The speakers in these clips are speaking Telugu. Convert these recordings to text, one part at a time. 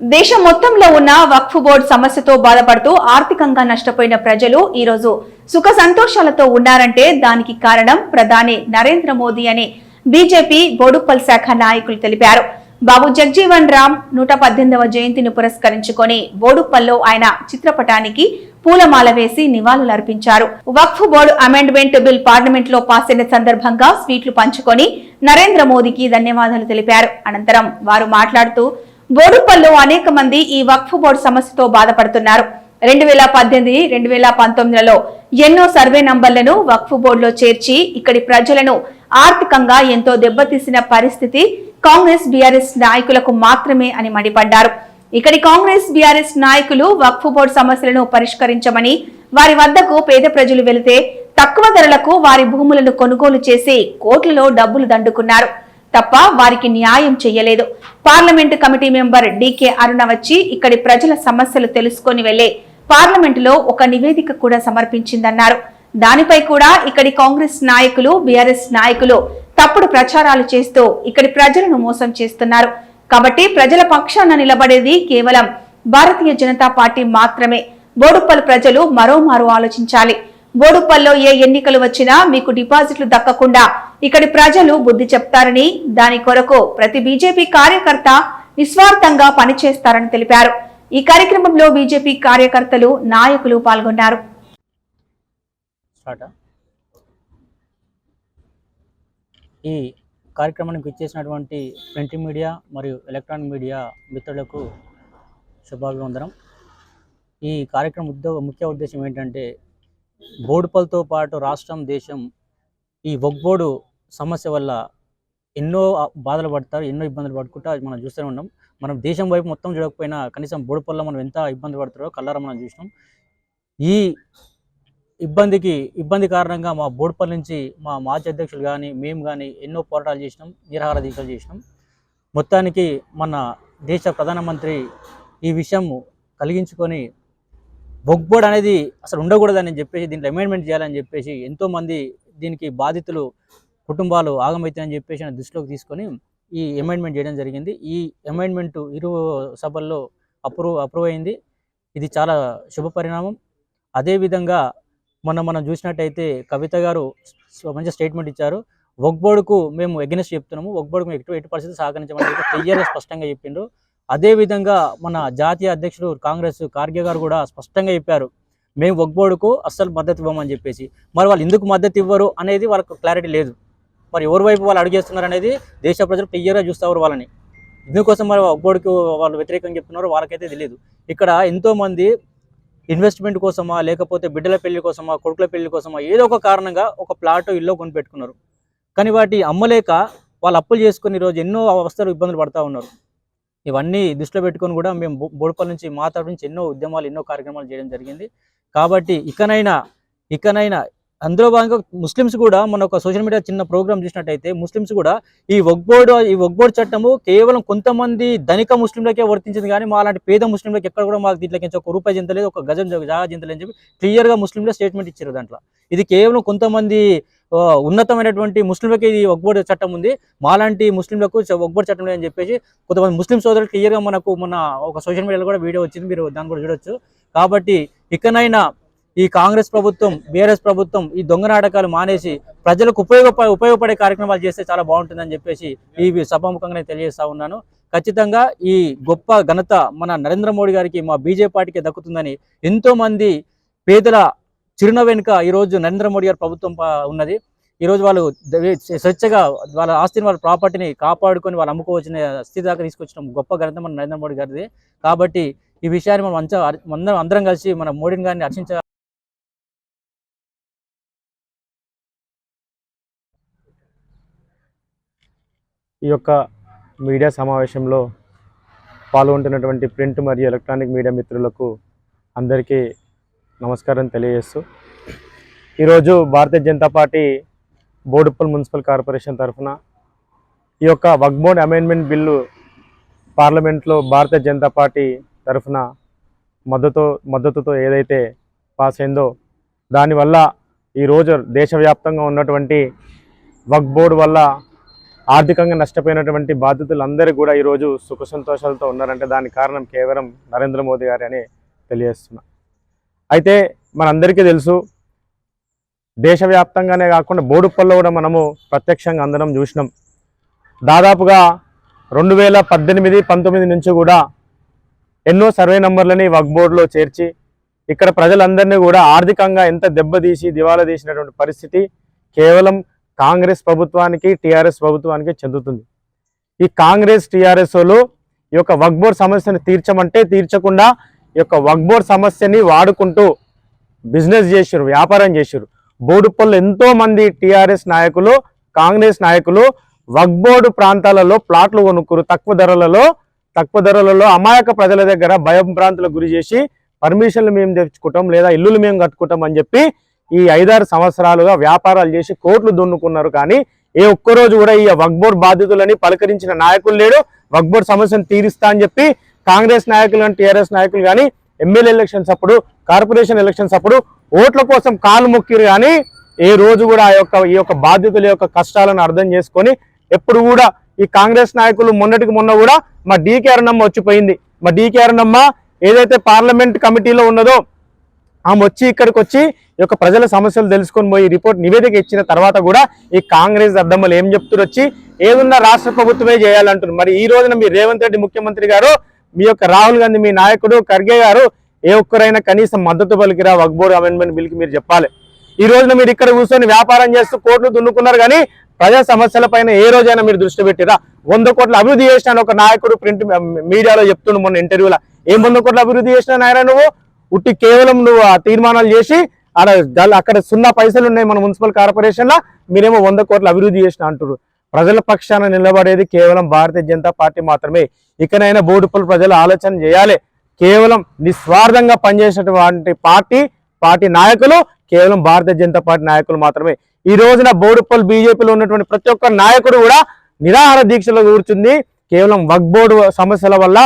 దేశం మొత్తంలో ఉన్న వక్ఫ్ బోర్డు సమస్యతో బాధపడుతూ ఆర్థికంగా నష్టపోయిన ప్రజలు ఈ రోజు సుఖ సంతోషాలతో ఉన్నారంటే దానికి కారణం ప్రధాని నరేంద్ర మోదీ అని బీజేపీ బోడుప్పల్ శాఖ నాయకులు తెలిపారు. బాబు జగ్జీవన్ రామ్ నూట పద్దెనిమిదవ జయంతిని పురస్కరించుకొని బోడుప్పల్లో ఆయన చిత్రపటానికి పూలమాల వేసి నివాళులర్పించారు వక్ఫ్ బోర్డు అమెండ్మెంట్ బిల్ పార్లమెంట్లో పాస్ అయిన సందర్భంగా స్వీట్లు పంచుకొని నరేంద్ర మోదీకి ధన్యవాదాలు తెలిపారు. అనంతరం వారు మాట్లాడుతూ బోడుప్పల్లో అనేక మంది ఈ వక్ఫ్ బోర్డు సమస్యతో బాధపడుతున్నారు. రెండు వేల పద్దెనిమిది రెండు వేల పంతొమ్మిదిలో ఎన్నో సర్వే నంబర్లను వక్ఫ్ బోర్డులో చేర్చి ఇక్కడి ప్రజలను ఆర్థికంగా ఎంతో దెబ్బతీసిన పరిస్థితి కాంగ్రెస్ బీఆర్ఎస్ నాయకులకు మాత్రమే అని మండిపడ్డారు. ఇక్కడి కాంగ్రెస్ బీఆర్ఎస్ నాయకులు వక్ఫ్ బోర్డు సమస్యలను పరిష్కరించమని వారి వద్దకు పేద ప్రజలు వెళితే తక్కువ ధరలకు వారి భూములను కొనుగోలు చేసి కోట్లలో డబ్బులు దండుకున్నారు. తప్ప వారికి న్యాయం చేయలేదు. Parliament committee member DK Aruna వచ్చి ఇక్కడి ప్రజల సమస్యలు తెలుసుకొని వెళ్ళే పార్లమెంటులో ఒక నివేదిక కూడా సమర్పించిందన్నారు. దానిపై కూడా ఇక్కడి కాంగ్రెస్ నాయకులు బీఆర్ఎస్ నాయకులు తప్పుడు ప్రచారాలు చేస్తూ ఇక్కడి ప్రజలను మోసం చేస్తున్నారు. కాబట్టి ప్రజల పక్షాన నిలబడేది కేవలం భారతీయ జనతా పార్టీ మాత్రమే. బోడుప్పల్ ప్రజలు మరోమారు ఆలోచించాలి. బోడుప్పల్లో ఏ ఎన్నికలు వచ్చినా మీకు డిపాజిట్లు దక్కకుండా ఇక్కడి ప్రజలు బుద్ధి చెప్తారని దాని కొరకు ప్రతి బీజేపీ కార్యకర్త నిస్వార్థంగా పనిచేస్తారని తెలిపారు. ఈ కార్యక్రమంలో బీజేపీ కార్యకర్తలు నాయకులు పాల్గొన్నారు. ఈ కార్యక్రమానికి ఇచ్చేసినటువంటి ప్రింట్ మీడియా మరియు ఎలక్ట్రానిక్ మీడియా మిత్రులకు శుభాభివందనం. ఈ కార్యక్రమం ఉద్యోగ ముఖ్య ఉద్దేశం ఏంటంటే బోడుపలతో పాటు రాష్ట్రం దేశం ఈ ఒగ్బోడు సమస్య వల్ల ఎన్నో బాధలు పడతారు ఎన్నో ఇబ్బందులు పడుకుంటా మనం చూస్తూనే ఉన్నాం. మనం దేశం వైపు మొత్తం చూడకపోయినా కనీసం బోడుపల్లో మనం ఎంత ఇబ్బంది పడుతారో కల్లారా మనం చూసినాం. ఈ ఇబ్బందికి ఇబ్బంది కారణంగా మా బోడుపల్లి నుంచి మా మాజీ అధ్యక్షులు కానీ మేము కానీ ఎన్నో పోరాటాలు చేసినాం నిరాహార దీక్షలు చేసినాం. మొత్తానికి మన దేశ ప్రధానమంత్రి ఈ విషయం కలిగించుకొని బొగ్బోర్డ్ అనేది అసలు ఉండకూడదని చెప్పేసి దీంట్లో అమెండ్మెంట్ చేయాలని చెప్పేసి ఎంతోమంది దీనికి బాధితులు కుటుంబాలు ఆగమవుతాయని చెప్పేసి దృష్టిలోకి తీసుకొని ఈ అమెండ్మెంట్ చేయడం జరిగింది. ఈ అమెండ్మెంట్ ఇరు సభల్లో అప్రూవ్ అప్రూవ్ అయింది. ఇది చాలా శుభ పరిణామం. అదేవిధంగా మొన్న మనం చూసినట్టయితే కవిత గారు మంచి స్టేట్మెంట్ ఇచ్చారు. ఒగ్బోర్డుకు మేము ఎగ్నెస్ట్ చెప్తున్నాము. ఒగ్బోర్డుకు ఎటు ఎటు పరిస్థితి సహకరించమని చెప్పి క్లియర్గా స్పష్టంగా చెప్పిండ్రు. అదేవిధంగా మన జాతీయ అధ్యక్షుడు కాంగ్రెస్ ఖార్గే గారు కూడా స్పష్టంగా చెప్పారు మేము ఒగ్బోడుకు అస్సలు మద్దతు ఇవ్వమని చెప్పేసి. మరి వాళ్ళు ఎందుకు మద్దతు ఇవ్వరు అనేది వాళ్ళకు క్లారిటీ లేదు. మరి ఎవరి వైపు వాళ్ళు అడుగేస్తున్నారు అనేది దేశ ప్రజలు క్లియర్గా చూస్తారు వాళ్ళని. ఇందుకోసం మరి ఒగ్బోడుకు వాళ్ళు వ్యతిరేకంగా చెప్తున్నారు వాళ్ళకైతే తెలియదు ఇక్కడ ఎంతోమంది ఇన్వెస్ట్మెంట్ కోసమా లేకపోతే బిడ్డల పెళ్ళి కోసమా కొడుకుల పెళ్ళి కోసమా ఏదో ఒక కారణంగా ఒక ప్లాట్ ఇల్లు కొనిపెట్టుకున్నారు. కానీ వాటి అమ్మలేక వాళ్ళు అప్పులు చేసుకుని ఈరోజు ఎన్నో అవస్థలు ఇబ్బందులు పడతా ఉన్నారు. ఇవన్నీ దృష్టిలో పెట్టుకొని కూడా మేము బో- బోడుపల్లి నుంచి మా నుంచి ఎన్నో ఉద్యమాలు ఎన్నో కార్యక్రమాలు చేయడం జరిగింది. కాబట్టి ఇకనైనా ఇకనైనా అందులో భాగంగా ముస్లిమ్స్ కూడా మన ఒక సోషల్ మీడియా చిన్న ప్రోగ్రామ్ చూసినట్టయితే ముస్లిమ్స్ కూడా ఈ ఒగ్బోర్డు ఈ ఒగ్బోర్డు చట్టము కేవలం కొంతమంది ధనిక ముస్లింలకే వర్తించింది కానీ మా అలాంటి పేద ముస్లింలకు ఎక్కడ కూడా మాకు దీంట్లోకి ఒక రూపాయి చింతలేదు ఒక గజం జాగా చింతలేదు అని చెప్పి క్లియర్గా ముస్లింలు స్టేట్మెంట్ ఇచ్చారు దాంట్లో. ఇది కేవలం కొంతమంది ఉన్నతమైనటువంటి ముస్లింలకి ఇది ఒగ్బోర్డు చట్టం ఉంది. మాలాంటి ముస్లింలకు చ- చట్టం లేదని చెప్పేసి కొంతమంది ముస్లిం సోదరులు క్లియర్గా మనకు మన ఒక సోషల్ మీడియాలో కూడా వీడియో వచ్చింది. మీరు దాన్ని కూడా చూడొచ్చు. కాబట్టి ఇకనైనా ఈ కాంగ్రెస్ ప్రభుత్వం బీఆర్ఎస్ ప్రభుత్వం ఈ దొంగ నాటకాలు మానేసి ప్రజలకు ఉపయోగప ఉపయోగపడే కార్యక్రమాలు చేస్తే చాలా బాగుంటుందని చెప్పేసి ఈ సభాముఖంగా తెలియజేస్తా ఉన్నాను. ఖచ్చితంగా ఈ గొప్ప ఘనత మన నరేంద్ర మోడీ గారికి మా బీజేపీ పార్టీకి దక్కుతుందని ఎంతోమంది పేదల చిరున వెనుక ఈరోజు నరేంద్ర మోడీ గారి ప్రభుత్వం ప- ఉన్నది. ఈరోజు వాళ్ళు స్వేచ్ఛగా వాళ్ళ ఆస్తిని వాళ్ళ ప్రాపర్టీని కాపాడుకొని వాళ్ళు అమ్ముకోవచ్చిన స్థితి దాకా తీసుకొచ్చిన గొప్ప ఘనత మన నరేంద్ర మోడీ గారిది. కాబట్టి ఈ విషయాన్ని మనం అంచ అందరం అందరం కలిసి మన మోడీని గారిని హర్షించ ఈ యొక్క మీడియా సమావేశంలో పాల్గొంటున్నటువంటి ప్రింట్ మరియు ఎలక్ట్రానిక్ మీడియా మిత్రులకు అందరికీ నమస్కారం తెలియజేస్తూ ఈరోజు Bharatiya Janata party Boduppal municipal corporation తరఫున ఈ యొక్క వగ్బోర్డ్ అమెండ్మెంట్ బిల్లు పార్లమెంట్లో భారతీయ జనతా పార్టీ తరఫున మద్దతు మద్దతుతో ఏదైతే పాస్ అయిందో దానివల్ల ఈరోజు దేశవ్యాప్తంగా ఉన్నటువంటి వక్ బోర్డు వల్ల ఆర్థికంగా నష్టపోయినటువంటి బాధితులందరూ కూడా ఈరోజు సుఖ సంతోషాలతో ఉన్నారంటే దానికి కారణం కేవలం నరేంద్ర మోదీ గారి అని తెలియజేస్తున్నా. అయితే మనందరికీ తెలుసు దేశవ్యాప్తంగానే కాకుండా బోడుప్పల్లో కూడా మనము ప్రత్యక్షంగా అందరం చూసినాం. దాదాపుగా రెండు వేల పద్దెనిమిది పంతొమ్మిది నుంచి కూడా ఎన్నో సర్వే నంబర్లని వక్ బోర్డులో చేర్చి ఇక్కడ ప్రజలందరినీ కూడా ఆర్థికంగా ఎంత దెబ్బతీసి దివాలా తీసినటువంటి పరిస్థితి కేవలం కాంగ్రెస్ ప్రభుత్వానికి టీఆర్ఎస్ ప్రభుత్వానికి చెందుతుంది. ఈ కాంగ్రెస్ టీఆర్ఎస్ వాళ్ళు ఈ యొక్క వక్ బోర్డ్ సమస్యను తీర్చమంటే తీర్చకుండా యొక్క వక్బోర్ సమస్యని వాడుకుంటూ బిజినెస్ చేసారు వ్యాపారం చేసారు బోడుపల్లి ఎంతోమంది టీఆర్ఎస్ నాయకులు కాంగ్రెస్ నాయకులు వక్బోర్డు ప్రాంతాలలో ప్లాట్లు కొనుక్కురు. తక్కువ ధరలలో తక్కువ ధరలలో అమాయక ప్రజల దగ్గర భయభ్రాంతులకు గురి చేసి పర్మిషన్లు మేము తెచ్చుకుంటాం లేదా ఇల్లులు మేము కట్టుకుంటాం అని చెప్పి ఈ ఐదారు సంవత్సరాలుగా వ్యాపారాలు చేసి కోట్లు దున్నుకున్నారు. కానీ ఏ ఒక్కరోజు కూడా ఈ వక్బోర్డ్ బాధితులని పలకరించిన నాయకులు లేడు. వక్బోర్డ్ సమస్యను తీరుస్తా అని చెప్పి కాంగ్రెస్ నాయకులు కానీ టీఆర్ఎస్ నాయకులు కానీ ఎమ్మెల్యే ఎలక్షన్స్ అప్పుడు కార్పొరేషన్ ఎలక్షన్స్ అప్పుడు ఓట్ల కోసం కాలు మొక్కిరు కానీ ఏ రోజు కూడా ఆ యొక్క ఈ యొక్క బాధ్యతల యొక్క కష్టాలను అర్థం చేసుకొని ఎప్పుడు కూడా ఈ కాంగ్రెస్ నాయకులు మొన్నటికి మొన్న కూడా మా డీకే అరుణమ్మ వచ్చిపోయింది. మా డీకే అరుణమ్మ ఏదైతే పార్లమెంట్ కమిటీలో ఉన్నదో ఆమె వచ్చి ఇక్కడికి వచ్చి ఈ యొక్క ప్రజల సమస్యలు తెలుసుకొని పోయి రిపోర్ట్ నివేదిక ఇచ్చిన తర్వాత కూడా ఈ కాంగ్రెస్ అద్దమ్మలు ఏం చెప్తున్నారు వచ్చి ఏదున్నా రాష్ట్ర ప్రభుత్వమే చేయాలంటున్నారు. మరి ఈ రోజున మీ రేవంత్ రెడ్డి ముఖ్యమంత్రి గారు మీ యొక్క రాహుల్ గాంధీ మీ నాయకుడు ఖర్గే గారు ఏ ఒక్కరైనా కనీసం మద్దతు పలికిరా వక్బోర్డ్ అమెండ్మెంట్ బిల్కి మీరు చెప్పాలి. ఈ రోజున మీరు ఇక్కడ కూర్చొని వ్యాపారం చేస్తూ కోట్లు దున్నుకున్నారు కానీ ప్రజా సమస్యల పైన ఏ రోజైనా మీరు దృష్టి పెట్టిరా? వంద కోట్ల అభివృద్ధి చేసిన ఒక నాయకుడు ప్రింట్ మీడియాలో చెప్తుండు మొన్న ఇంటర్వ్యూలో. ఏం వంద కోట్ల అభివృద్ధి చేసిన నాయన నువ్వు? ఉట్టి కేవలం నువ్వు ఆ తీర్మానాలు చేసి ఆడ అక్కడ సున్నా పైసలు ఉన్నాయి మన మున్సిపల్ కార్పొరేషన్ లా మీరేమో వంద కోట్ల అభివృద్ధి చేసిన అంటున్నారు ప్రజల పక్షాన నిలబడేది కేవలం భారతీయ జనతా పార్టీ మాత్రమే. ఇకనైనా బోడుపల్లి ప్రజలు ఆలోచన చేయాలి. కేవలం నిస్వార్థంగా పనిచేసినటువంటి పార్టీ పార్టీ నాయకులు కేవలం భారతీయ జనతా పార్టీ నాయకులు మాత్రమే. ఈ రోజున బోడుపల్లి బీజేపీలో ఉన్నటువంటి ప్రతి ఒక్క నాయకుడు కూడా నిరాహార దీక్షలో కూర్చుంది. కేవలం వక్ బోర్డు సమస్యల వల్ల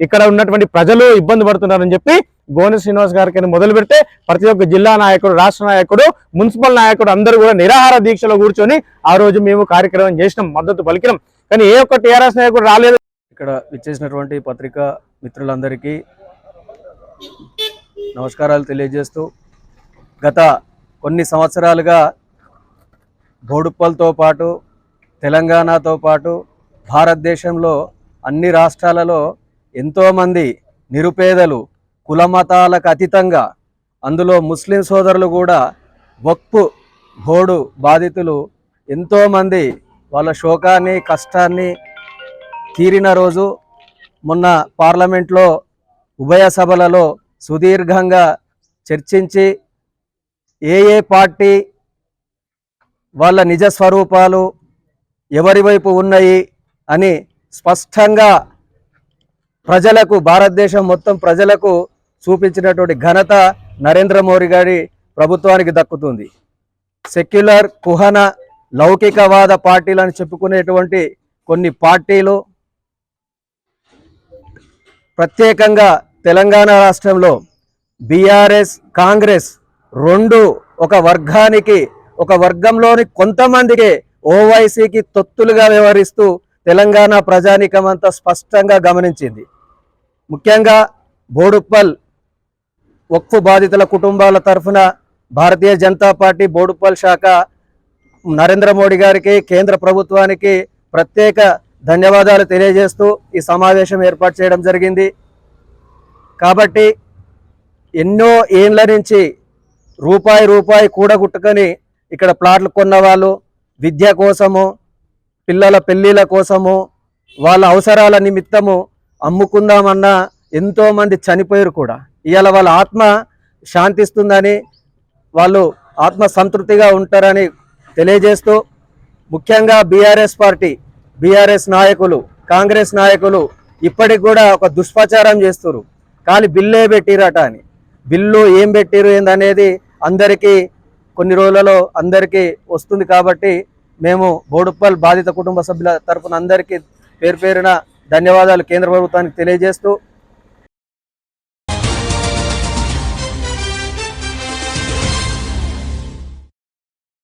ఇక్కడ ఉన్నటువంటి ప్రజలు ఇబ్బంది పడుతున్నారని చెప్పి గోని శ్రీనివాస్ గారికి మొదలు పెడితే ప్రతి ఒక్క జిల్లా నాయకుడు రాష్ట్ర నాయకుడు మున్సిపల్ నాయకుడు అందరూ కూడా నిరాహార దీక్షలో కూర్చొని ఆ రోజు మేము కార్యక్రమం చేసినాం మద్దతు పలికినాం. కానీ ఏ ఒక్క టీఆర్ఎస్ నాయకుడు రాలేదు. ఇక్కడ విచ్చేసినటువంటి పత్రికా మిత్రులందరికీ నమస్కారాలు తెలియజేస్తూ గత కొన్ని సంవత్సరాలుగా బోడుప్పల్తో పాటు తెలంగాణతో పాటు భారతదేశంలో అన్ని రాష్ట్రాలలో ఎంతోమంది నిరుపేదలు కులమతాలకు అతీతంగా అందులో ముస్లిం సోదరులు కూడా వక్పు బోర్డు బాధితులు ఎంతోమంది వాళ్ళ శోకాన్ని కష్టాన్ని తీరిన రోజు మొన్న పార్లమెంట్లో ఉభయ సభలలో సుదీర్ఘంగా చర్చించి ఏ ఏ పార్టీ వాళ్ళ నిజ స్వరూపాలు ఎవరి వైపు ఉన్నాయి అని స్పష్టంగా ప్రజలకు భారతదేశం మొత్తం ప్రజలకు చూపించినటువంటి ఘనత నరేంద్ర మోడీ గారి ప్రభుత్వానికి దక్కుతుంది. సెక్యులర్ కుహన లౌకికవాద పార్టీలను చెప్పుకునేటువంటి కొన్ని పార్టీలు ప్రత్యేకంగా తెలంగాణ రాష్ట్రంలో బీఆర్ఎస్ కాంగ్రెస్ రెండు ఒక వర్గానికి ఒక వర్గంలోని కొంతమందికి ఓవైసీకి తొత్తులుగా వ్యవహరిస్తూ తెలంగాణ ప్రజానీకం స్పష్టంగా గమనించింది. ముఖ్యంగా బోడుప్పల్ వక్ఫ్ బాధితుల కుటుంబాల తరఫున భారతీయ జనతా పార్టీ బోడుపల్ శాఖ నరేంద్ర మోడీ గారికి కేంద్ర ప్రభుత్వానికి ప్రత్యేక ధన్యవాదాలు తెలియజేస్తూ ఈ సమావేశం ఏర్పాటు చేయడం జరిగింది. కాబట్టి ఎన్నో ఏండ్ల నుంచి రూపాయి రూపాయి కూడగుట్టుకొని ఇక్కడ ప్లాట్లు కొన్న వాళ్ళు విద్య కోసము పిల్లల పెళ్ళిళ్ళ కోసము వాళ్ళ అవసరాల నిమిత్తము అమ్ముకుందామన్నా ఎంతోమంది చనిపోయారు కూడా. ఇవాళ వాళ్ళ ఆత్మ శాంతిస్తుందని వాళ్ళు ఆత్మ సంతృప్తిగా ఉంటారని తెలియజేస్తూ ముఖ్యంగా బీఆర్ఎస్ పార్టీ బీఆర్ఎస్ నాయకులు కాంగ్రెస్ నాయకులు ఇప్పటికి కూడా ఒక దుష్ప్రచారం చేస్తున్నారు కానీ బిల్లే పెట్టిరట అని. బిల్లు ఏం పెట్టిరు ఏందనేది అందరికీ కొన్ని రోజులలో అందరికీ వస్తుంది కాబట్టి మేము బోడుప్పల్ బాధిత కుటుంబ సభ్యుల తరపున అందరికీ పేరు పేరున ధన్యవాదాలు కేంద్ర ప్రభుత్వానికి తెలియజేస్తూ